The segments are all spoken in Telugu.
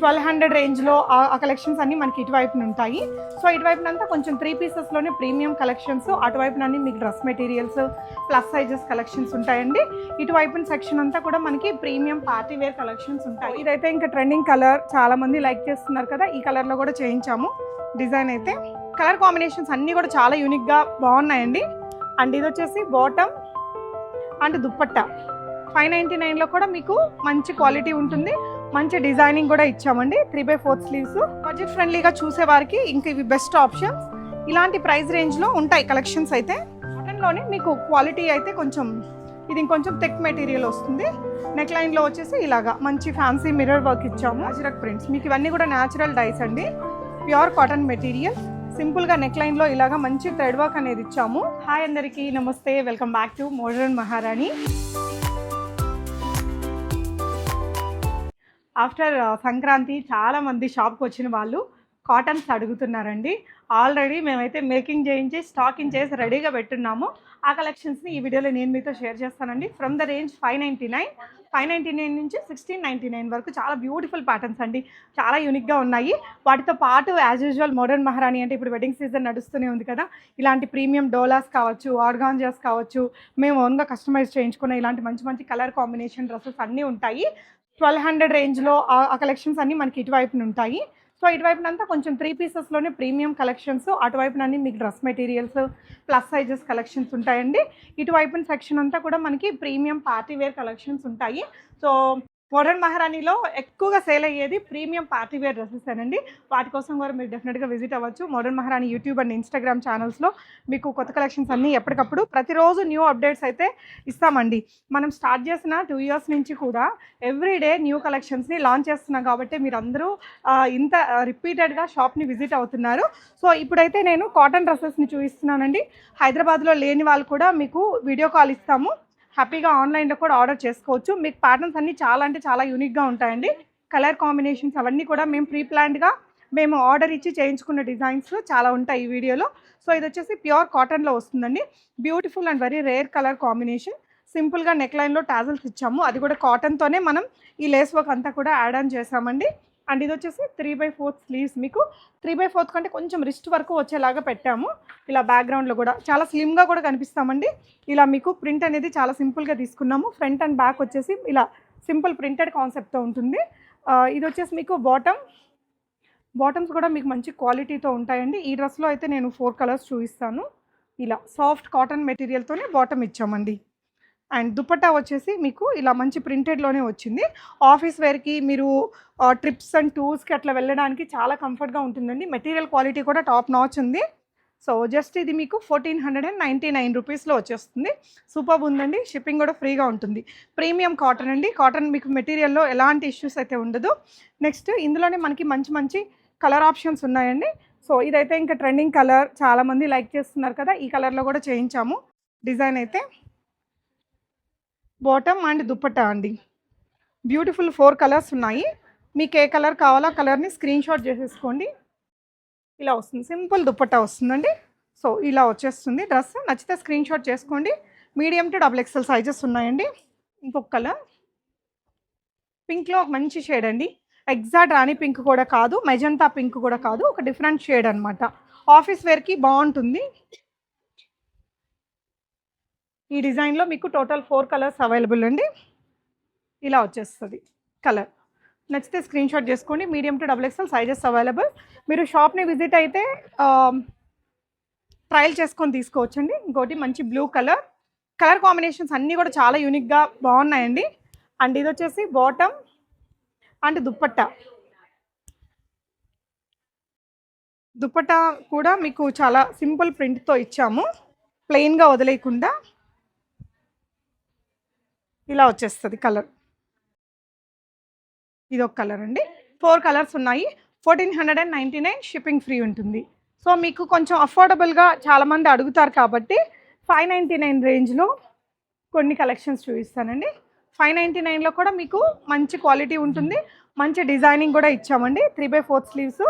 ట్వెల్వ్ హండ్రెడ్ రేంజ్లో ఆ కలెక్షన్స్ అన్నీ మనకి ఇటువైపున ఉంటాయి. సో ఇటువైపున అంతా కొంచెం త్రీ పీసెస్లోనే ప్రీమియం కలెక్షన్స్ అటువైపునన్నీ మీకు dress materials plus sizes collections ఉంటాయండి. ఇటువైపున సెక్షన్ అంతా కూడా మనకి ప్రీమియం పార్టీ వేర్ కలెక్షన్స్ ఉంటాయి. ఇదైతే ఇంకా ట్రెండింగ్ కలర్ చాలామంది లైక్ చేస్తున్నారు కదా ఈ కలర్లో కూడా చేయించాము. డిజైన్ అయితే కలర్ కాంబినేషన్స్ అన్నీ కూడా చాలా యూనిక్గా బాగున్నాయండి. అండ్ ఇది వచ్చేసి bottom and dupatta. Five ninety నైన్లో కూడా మీకు మంచి క్వాలిటీ ఉంటుంది. మంచి డిజైనింగ్ కూడా ఇచ్చామండి. Three by fourth sleeves budget ఫ్రెండ్లీగా చూసే వారికి ఇంకా ఇవి బెస్ట్ ఆప్షన్స్ ఇలాంటి ప్రైస్ రేంజ్లో ఉంటాయి కలెక్షన్స్ అయితే. కాటన్లోనే మీకు క్వాలిటీ అయితే కొంచెం ఇది ఇంకొంచెం థిక్ మెటీరియల్ వస్తుంది. నెక్ లైన్లో వచ్చేసి ఇలాగా మంచి ఫ్యాన్సీ మిర్రర్ వర్క్ ఇచ్చాము. అజిరక్ ప్రింట్స్ మీకు ఇవన్నీ కూడా న్యాచురల్ డైస్ అండి. ప్యూర్ కాటన్ మెటీరియల్ సింపుల్గా నెక్ లైన్లో ఇలాగా మంచి థ్రెడ్ వర్క్ అనేది ఇచ్చాము. హాయ్ అందరికీ నమస్తే. Welcome back to modern Maharani after Sankranti చాలా మంది షాప్కి వచ్చిన వాళ్ళు కాటన్స్ అడుగుతున్నారండి. ఆల్రెడీ మేమైతే మేకింగ్ చేయించి స్టాకింగ్ చేసి రెడీగా పెట్టున్నాము. ఆ కలెక్షన్స్ని ఈ వీడియోలో నేను మీతో షేర్ చేస్తానండి. From the range five ninety nine five ninety nine నుంచి సిక్స్టీన్ నైంటీ నైన్ వరకు చాలా బ్యూటిఫుల్ ప్యాటర్న్స్ అండి. చాలా యూనిక్గా ఉన్నాయి. వాటితో పాటు యాజ్ యూజువల్ మోడర్న్ మహారాణి అంటే ఇప్పుడు వెడ్డింగ్ సీజన్ నడుస్తూనే ఉంది కదా. ఇలాంటి ప్రీమియం డోలాస్ కావచ్చు ఆర్గాంజాస్ కావచ్చు మేము ఓన్గా కస్టమైజ్ చేయించుకున్న ఇలాంటి మంచి మంచి కలర్ కాంబినేషన్ డ్రెస్సెస్ అన్నీ ఉంటాయి. ట్వెల్వ్ హండ్రెడ్ రేంజ్లో ఆ కలెక్షన్స్ అన్నీ మనకి ఇటువైపున ఉంటాయి. సో ఇటువైపున అంతా కొంచెం త్రీ పీసెస్లోనే ప్రీమియం కలెక్షన్స్ అటువైపున అన్ని మీకు dress materials plus sizes collections ఉంటాయండి. ఇటువైపున సెక్షన్ అంతా కూడా మనకి ప్రీమియం పార్టీ వేర్ కలెక్షన్స్ ఉంటాయి. సో మోడర్న్ మహారాణిలో ఎక్కువగా సేల్ అయ్యేది ప్రీమియం పార్టీ వేర్ డ్రెస్సెస్ అండి వాటి కోసం కూడా మీరు డెఫినెట్గా విజిట్ అవ్వచ్చు. మోడర్న్ మహారాణి యూట్యూబ్ అండ్ ఇన్స్టాగ్రామ్ ఛానల్స్లో మీకు కొత్త కలెక్షన్స్ అన్నీ ఎప్పటికప్పుడు ప్రతిరోజు న్యూ అప్డేట్స్ అయితే ఇస్తామండి. మనం స్టార్ట్ చేసిన టూ ఇయర్స్ నుంచి కూడా ఎవ్రీ డే న్యూ కలెక్షన్స్ని లాంచ్ చేస్తున్నాం కాబట్టి మీరు అందరూ ఇంత రిపీటెడ్గా షాప్ని విజిట్ అవుతున్నారు. సో ఇప్పుడైతే నేను కాటన్ డ్రెస్సెస్ని చూపిస్తున్నానండి. హైదరాబాద్లో లేని వాళ్ళు కూడా మీకు వీడియో కాల్ ఇస్తాము. హ్యాపీగా ఆన్లైన్లో కూడా ఆర్డర్ చేసుకోవచ్చు. మీకు ప్యాటర్న్స్ అన్నీ చాలా అంటే చాలా యూనిక్గా ఉంటాయండి. కలర్ కాంబినేషన్స్ అవన్నీ కూడా మేము ప్రీ ప్లాన్డ్గా మేము ఆర్డర్ ఇచ్చి చేయించుకున్న డిజైన్స్ చాలా ఉంటాయి ఈ వీడియోలో. సో ఇది వచ్చేసి ప్యూర్ కాటన్లో వస్తుందండి. Beautiful and very rare colour combination. సింపుల్గా నెక్ లైన్లో టాజల్స్ ఇచ్చాము. అది కూడా కాటన్తోనే మనం ఈ లేస్ వర్క్ అంతా కూడా యాడ్ ఆన్ చేసామండి. అండ్ ఇది వచ్చేసి త్రీ బై ఫోర్త్ స్లీవ్స్ మీకు. త్రీ బై ఫోర్త్ కంటే కొంచెం రిస్ట్ వరకు వచ్చేలాగా పెట్టాము. ఇలా బ్యాక్గ్రౌండ్లో కూడా. చాలా స్లిమ్గా కూడా కనిపిస్తామండి. ఇలా మీకు ప్రింట్ అనేది చాలా సింపుల్గా తీసుకున్నాము. ఫ్రంట్ అండ్ బ్యాక్ వచ్చేసి ఇలా సింపుల్ ప్రింటెడ్ కాన్సెప్ట్తో ఉంటుంది. ఇది వచ్చేసి మీకు బాటమ్ బాటమ్స్ కూడా మీకు మంచి క్వాలిటీతో ఉంటాయండి. ఈ డ్రెస్లో అయితే నేను ఫోర్ కలర్స్ చూపిస్తాను. ఇలా సాఫ్ట్ కాటన్ మెటీరియల్తోనే బాటమ్ ఇచ్చామండి. అండ్ దుపట్టా వచ్చేసి మీకు ఇలా మంచి ప్రింటెడ్లోనే వచ్చింది. ఆఫీస్ వేర్కి మీరు ట్రిప్స్ అండ్ టూర్స్కి అట్లా వెళ్ళడానికి చాలా కంఫర్ట్గా ఉంటుందండి. మెటీరియల్ క్వాలిటీ కూడా టాప్ నాచ్ ఉంది. సో జస్ట్ ఇది మీకు fourteen hundred and ninety nine రూపీస్లో వచ్చేస్తుంది. సూపర్ ఉందండి. షిప్పింగ్ కూడా ఫ్రీగా ఉంటుంది. ప్రీమియం కాటన్ అండి. కాటన్ మీకు మెటీరియల్లో ఎలాంటి ఇష్యూస్ అయితే ఉండదు. నెక్స్ట్ ఇందులోనే మనకి మంచి మంచి కలర్ ఆప్షన్స్ ఉన్నాయండి. సో ఇదైతే ఇంకా ట్రెండింగ్ కలర్ చాలామంది లైక్ చేస్తున్నారు కదా ఈ కలర్లో కూడా చేయించాము. డిజైన్ అయితే. బాటమ్ అండ్ దుప్పటా అండి. బ్యూటిఫుల్ ఫోర్ కలర్స్ ఉన్నాయి. మీకు ఏ కలర్ కావాలో ఆ కలర్ని స్క్రీన్ షాట్ చేసేసుకోండి. ఇలా వస్తుంది. సింపుల్ దుప్పట్టా వస్తుందండి. సో ఇలా వచ్చేస్తుంది డ్రెస్. నచ్చితే స్క్రీన్ షాట్ చేసుకోండి. Medium to double XL sizes ఉన్నాయండి. ఇంకొక కలర్ పింక్లో ఒక మంచి షేడ్ అండి. ఎగ్జాక్ట్ రాణి పింక్ కూడా కాదు. మెజంతా పింక్ కూడా కాదు. ఒక డిఫరెంట్ షేడ్ అనమాట ఆఫీస్ వేర్కి బాగుంటుంది. ఈ డిజైన్లో మీకు టోటల్ ఫోర్ కలర్స్ అవైలబుల్ అండి. ఇలా వచ్చేస్తుంది కలర్. నచ్చితే స్క్రీన్ షాట్ చేసుకోండి. Medium to double XL sizes available. మీరు షాప్ని విజిట్ అయితే ట్రయల్ చేసుకొని తీసుకోవచ్చండి. ఇంకోటి మంచి బ్లూ కలర్. కలర్ కాంబినేషన్స్ అన్నీ కూడా చాలా యూనిక్గా బాగున్నాయండి. అండ్ ఇది వచ్చేసి బాటమ్ అండ్ దుప్పట్ట. దుప్పట్ట కూడా మీకు చాలా సింపుల్ ప్రింట్తో ఇచ్చాము. ప్లెయిన్గా వదిలేయకుండా. ఇలా వచ్చేస్తుంది కలర్. ఇది ఒక కలర్ అండి. ఫోర్ కలర్స్ ఉన్నాయి. Fourteen hundred and ninety nine shipping free ఉంటుంది. సో మీకు కొంచెం అఫోర్డబుల్గా చాలామంది అడుగుతారు కాబట్టి ఫైవ్ నైంటీ నైన్ రేంజ్లో కొన్ని కలెక్షన్స్ చూపిస్తానండి. ఫైవ్ నైంటీ నైన్లో కూడా మీకు మంచి క్వాలిటీ ఉంటుంది. మంచి డిజైనింగ్ కూడా ఇచ్చామండి. Three by fourth sleeves.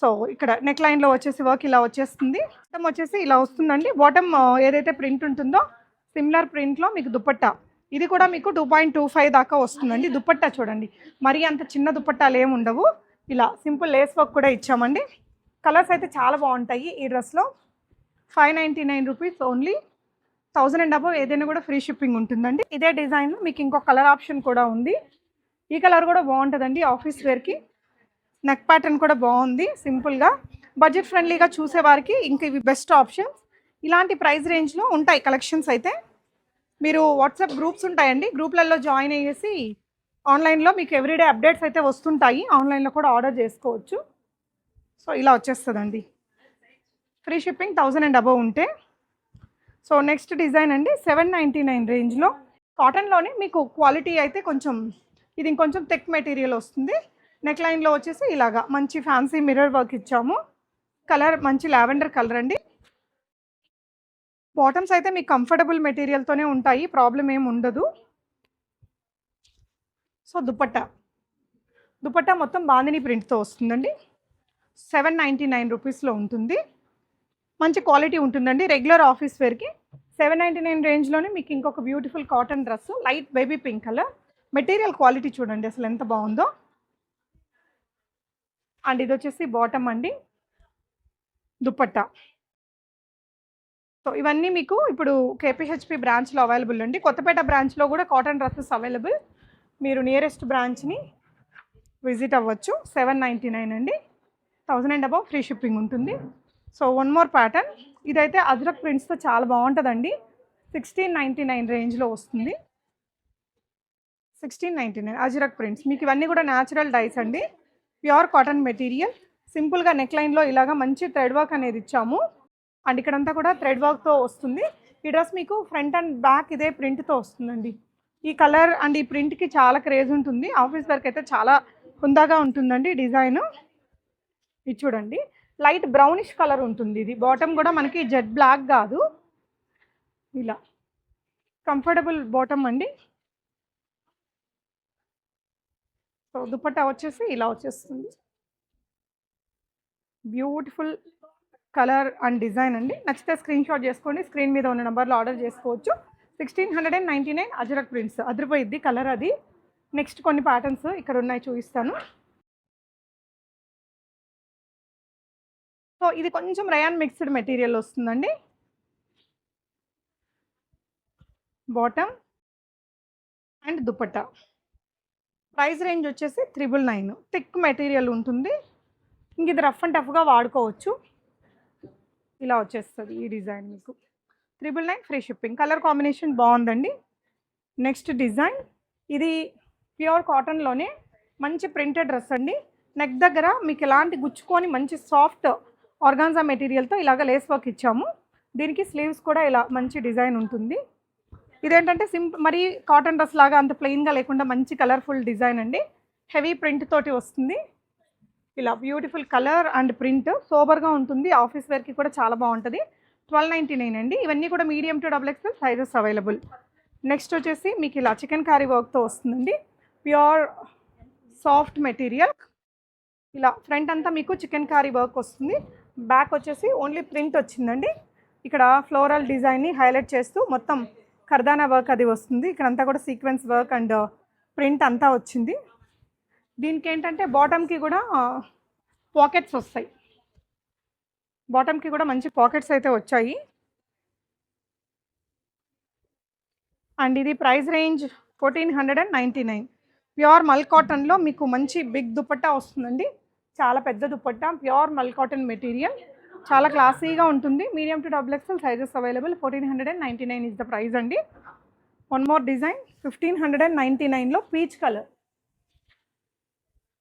So ఇక్కడ నెక్ లైన్లో వచ్చేసి వర్క్ ఇలా వచ్చేస్తుంది. బాటమ్ వచ్చేసి ఇలా వస్తుందండి. బాటమ్ ఏదైతే ప్రింట్ ఉంటుందో సిమిలర్ ప్రింట్లో మీకు దుపట్టా ఇది కూడా మీకు టూ పాయింట్ టూ ఫైవ్ దాకా వస్తుందండి. దుపట్టా చూడండి. మరీ అంత చిన్న దుపట్టాలు ఏమి ఉండవు. ఇలా సింపుల్ లేస్ వర్క్ కూడా ఇచ్చామండి. కలర్స్ అయితే చాలా బాగుంటాయి ఈ డ్రెస్లో five ninety nine rupees only thousand and above ఏదైనా కూడా ఫ్రీ షిప్పింగ్ ఉంటుందండి. ఇదే డిజైన్లో మీకు ఇంకో కలర్ ఆప్షన్ కూడా ఉంది. ఈ కలర్ కూడా బాగుంటుందండి ఆఫీస్ వేర్కి నెక్ ప్యాటర్న్ కూడా బాగుంది సింపుల్గా బడ్జెట్ ఫ్రెండ్లీగా చూసేవారికి ఇంకా ఇవి బెస్ట్ ఆప్షన్స్ ఇలాంటి ప్రైస్ రేంజ్లో ఉంటాయి కలెక్షన్స్ అయితే. మీరు వాట్సాప్ గ్రూప్స్ ఉంటాయండి. గ్రూప్లలో జాయిన్ అయ్యేసి ఆన్లైన్లో మీకు ఎవ్రీడే అప్డేట్స్ అయితే వస్తుంటాయి. ఆన్లైన్లో కూడా ఆర్డర్ చేసుకోవచ్చు. సో ఇలా వచ్చేస్తుందండి. Free shipping thousand and above ఉంటే. సో నెక్స్ట్ డిజైన్ అండి. సెవెన్ నైంటీ నైన్ రేంజ్లో. కాటన్లోనే మీకు క్వాలిటీ అయితే కొంచెం ఇది ఇంకొంచెం థిక్ మెటీరియల్ వస్తుంది. నెక్ లైన్లో వచ్చేసి ఇలాగా మంచి ఫ్యాన్సీ మిర్రర్ వర్క్ ఇచ్చాము. కలర్ మంచి లావెండర్ కలర్ అండి. బాటమ్స్ అయితే మీకు కంఫర్టబుల్ మెటీరియల్తోనే ఉంటాయి ప్రాబ్లం ఏమి ఉండదు. సో దుపట్టా. దుపట్టా మొత్తం బాందిని ప్రింట్తో వస్తుందండి. సెవెన్ నైంటీ నైన్ రూపీస్లో ఉంటుంది. మంచి క్వాలిటీ ఉంటుందండి. రెగ్యులర్ ఆఫీస్ వేర్కి సెవెన్ నైంటీ నైన్ రేంజ్లోనే మీకు ఇంకొక beautiful cotton dress light baby pink colour. Material quality చూడండి అసలు ఎంత బాగుందో. అండ్ ఇది వచ్చేసి బాటమ్ అండి. దుపట్టా. సో ఇవన్నీ మీకు ఇప్పుడు కేపీహెచ్పి బ్రాంచ్లో అవైలబుల్ అండి కొత్తపేట బ్రాంచ్లో కూడా కాటన్ డ్రెస్సెస్ అవైలబుల్ మీరు నియరెస్ట్ బ్రాంచ్ని విజిట్ అవ్వచ్చు. సెవెన్ నైంటీ నైన్ అండి. Thousand and above free shipping ఉంటుంది. సో వన్ మోర్ ప్యాటర్న్ ఇదైతే అజ్రక్ ప్రింట్స్తో చాలా బాగుంటుందండి. సిక్స్టీన్ నైంటీ నైన్ రేంజ్లో వస్తుంది. Sixteen ninety nine ajrak prints మీకు ఇవన్నీ కూడా న్యాచురల్ డైస్ అండి. ప్యూర్ కాటన్ మెటీరియల్ సింపుల్గా నెక్ లైన్లో ఇలాగా మంచి థ్రెడ్ వర్క్ అనేది ఇచ్చాము. అండ్ ఇక్కడంతా కూడా థ్రెడ్ వర్క్తో వస్తుంది. ఈ డ్రెస్ మీకు ఫ్రంట్ అండ్ బ్యాక్ ఇదే ప్రింట్తో వస్తుందండి. ఈ కలర్ అండ్ ఈ ప్రింట్కి చాలా క్రేజ్ ఉంటుంది. ఆఫీస్ వర్క్ అయితే చాలా హుందాగా ఉంటుందండి డిజైన్. ఇది చూడండి. లైట్ బ్రౌనిష్ కలర్ ఉంటుంది ఇది. బాటమ్ కూడా మనకి జెడ్ బ్లాక్ కాదు. ఇలా. కంఫర్టబుల్ బాటమ్ అండి. సో దుపట్టా వచ్చేసి ఇలా వచ్చేస్తుంది. బ్యూటిఫుల్ కలర్ అండ్ డిజైన్ అండి. నచ్చితే స్క్రీన్ షాట్ చేసుకోండి. స్క్రీన్ మీద ఉన్న నెంబర్లో ఆర్డర్ చేసుకోవచ్చు. Sixteen hundred and ninety nine ajrak prints అదిరిపోయిద్ది colour అది. నెక్స్ట్ కొన్ని ప్యాటర్న్స్ ఇక్కడ ఉన్నాయి చూపిస్తాను. సో ఇది కొంచెం రయాన్ మిక్స్డ్ మెటీరియల్ వస్తుందండి. Bottom and dupatta price range వచ్చేసి త్రిబుల్ నైన్ థిక్ మెటీరియల్ ఉంటుంది. ఇంక ఇది రఫ్ అండ్ టఫ్గా వాడుకోవచ్చు. ఇలా వచ్చేస్తుంది ఈ డిజైన్ మీకు. Triple nine free shipping. Colour combination బాగుందండి. Next design. ఇది ప్యూర్ కాటన్లోనే మంచి ప్రింటెడ్ డ్రెస్ అండి. నెక్ దగ్గర మీకు ఎలాంటి గుచ్చుకొని మంచి సాఫ్ట్ ఆర్గాన్జా మెటీరియల్తో ఇలాగ లేస్ వర్క్ ఇచ్చాము. దీనికి స్లీవ్స్ కూడా ఇలా మంచి డిజైన్ ఉంటుంది. ఇదేంటంటే సింపుల్ మరి కాటన్ డ్రెస్ లాగా అంత ప్లెయిన్గా లేకుండా మంచి కలర్ఫుల్ డిజైన్ అండి. హెవీ ప్రింట్ తోటి వస్తుంది. ఇలా బ్యూటిఫుల్ కలర్ అండ్ ప్రింట్ సోబర్గా ఉంటుంది. ఆఫీస్ వేర్కి కూడా చాలా బాగుంటుంది. ట్వెల్వ్ నైంటీ నైన్ అండి. ఇవన్నీ కూడా medium to double XL sizes available next వచ్చేసి మీకు ఇలా చికెన్ కర్రీ వర్క్తో వస్తుందండి. ప్యూర్ సాఫ్ట్ మెటీరియల్ ఇలా ఫ్రంట్ అంతా మీకు చికెన్ కర్రీ వర్క్ వస్తుంది. బ్యాక్ వచ్చేసి ఓన్లీ ప్రింట్ వచ్చిందండి. ఇక్కడ ఫ్లోరల్ డిజైన్ని హైలైట్ చేస్తూ మొత్తం కర్దానా వర్క్ అది వస్తుంది. ఇక్కడంతా కూడా సీక్వెన్స్ వర్క్ అండ్ ప్రింట్ అంతా వచ్చింది. దీనికి ఏంటంటే బాటమ్కి కూడా పాకెట్స్ వస్తాయి. బాటమ్కి కూడా మంచి పాకెట్స్ అయితే వచ్చాయి. అండ్ ఇది price range fourteen hundred and ninety nine. Pure mul కాటన్లో మీకు మంచి బిగ్ దుపట్టా వస్తుందండి. చాలా పెద్ద dupatta pure mul cotton material. చాలా క్లాసీగా ఉంటుంది. Medium to double XL sizes available. Fourteen hundred and ninety nine is the price అండి. One more design fifteen hundred and ninety నైన్లో పీచ్ కలర్.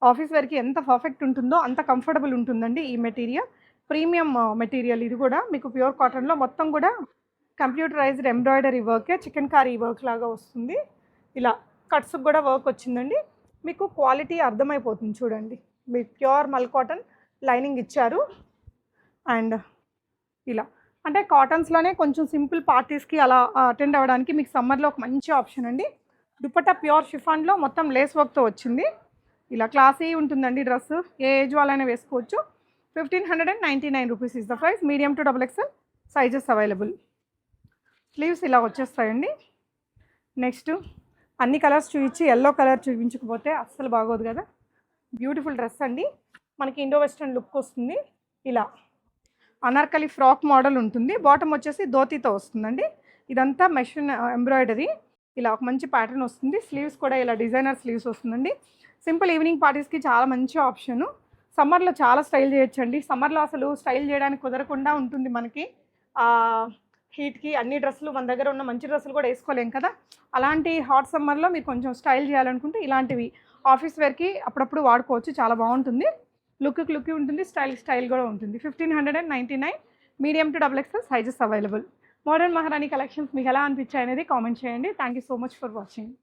ఆఫీస్ వేర్కి ఎంత పర్ఫెక్ట్ ఉంటుందో అంత కంఫర్టబుల్ ఉంటుందండి ఈ మెటీరియల్. ప్రీమియం మెటీరియల్ ఇది కూడా. మీకు ప్యూర్ కాటన్లో మొత్తం కూడా కంప్యూటరైజ్డ్ ఎంబ్రాయిడరీ వర్కే చికెన్ కారీ వర్క్ లాగా వస్తుంది. ఇలా కట్స్కి కూడా వర్క్ వచ్చిందండి. మీకు క్వాలిటీ అర్థమైపోతుంది చూడండి. మీ ప్యూర్ మల్ కాటన్ లైనింగ్ ఇచ్చారు. అండ్ ఇలా. అంటే కాటన్స్లోనే కొంచెం సింపుల్ పార్టీస్కి అలా అటెండ్ అవ్వడానికి మీకు సమ్మర్లో ఒక మంచి ఆప్షన్ అండి. దుపట్టా ప్యూర్ షిఫాన్లో మొత్తం లేస్ వర్క్తో వచ్చింది. ఇలా క్లాసీ ఉంటుందండి డ్రెస్. ఏ ఏజ్ వాళ్ళైనా వేసుకోవచ్చు. Fifteen hundred and ninety nine rupees is the price. Medium to double XL sizes available. Sleeves ఇలా వచ్చేస్తాయండి. నెక్స్ట్ అన్ని కలర్స్ చూపించి ఎల్లో కలర్ చూపించకపోతే అస్సలు బాగోదు కదా. బ్యూటిఫుల్ డ్రెస్ అండి. మనకి ఇండో వెస్ట్రన్ లుక్ వస్తుంది. ఇలా అనార్కలి ఫ్రాక్ మోడల్ ఉంటుంది. బాటమ్ వచ్చేసి ధోతీతో వస్తుందండి. ఇదంతా మెషిన్ ఎంబ్రాయిడరీ. ఇలా ఒక మంచి ప్యాటర్న్ వస్తుంది. స్లీవ్స్ కూడా ఇలా డిజైనర్ స్లీవ్స్ వస్తుందండి. సింపుల్ ఈవినింగ్ పార్టీస్కి చాలా మంచి ఆప్షను. సమ్మర్లో చాలా స్టైల్ చేయొచ్చండి. సమ్మర్లో అసలు స్టైల్ చేయడానికి కుదరకుండా ఉంటుంది మనకి. హీట్కి అన్ని డ్రెస్సులు మన దగ్గర ఉన్న మంచి డ్రెస్సులు కూడా వేసుకోలేం కదా. అలాంటి హాట్ సమ్మర్లో మీరు కొంచెం స్టైల్ చేయాలనుకుంటే ఇలాంటివి. ఆఫీస్ వేర్కి అప్పుడప్పుడు వాడుకోవచ్చు. చాలా బాగుంటుంది. లుక్కి లుక్ ఉంటుంది. స్టైల్ స్టైల్ కూడా ఉంటుంది. Fifteen hundred and ninety nine medium to double XL sizes available. Modern Maharani collections మీకు ఎలా అనిపించాయి అనేది కామెంట్ చేయండి. Thank you so much for watching.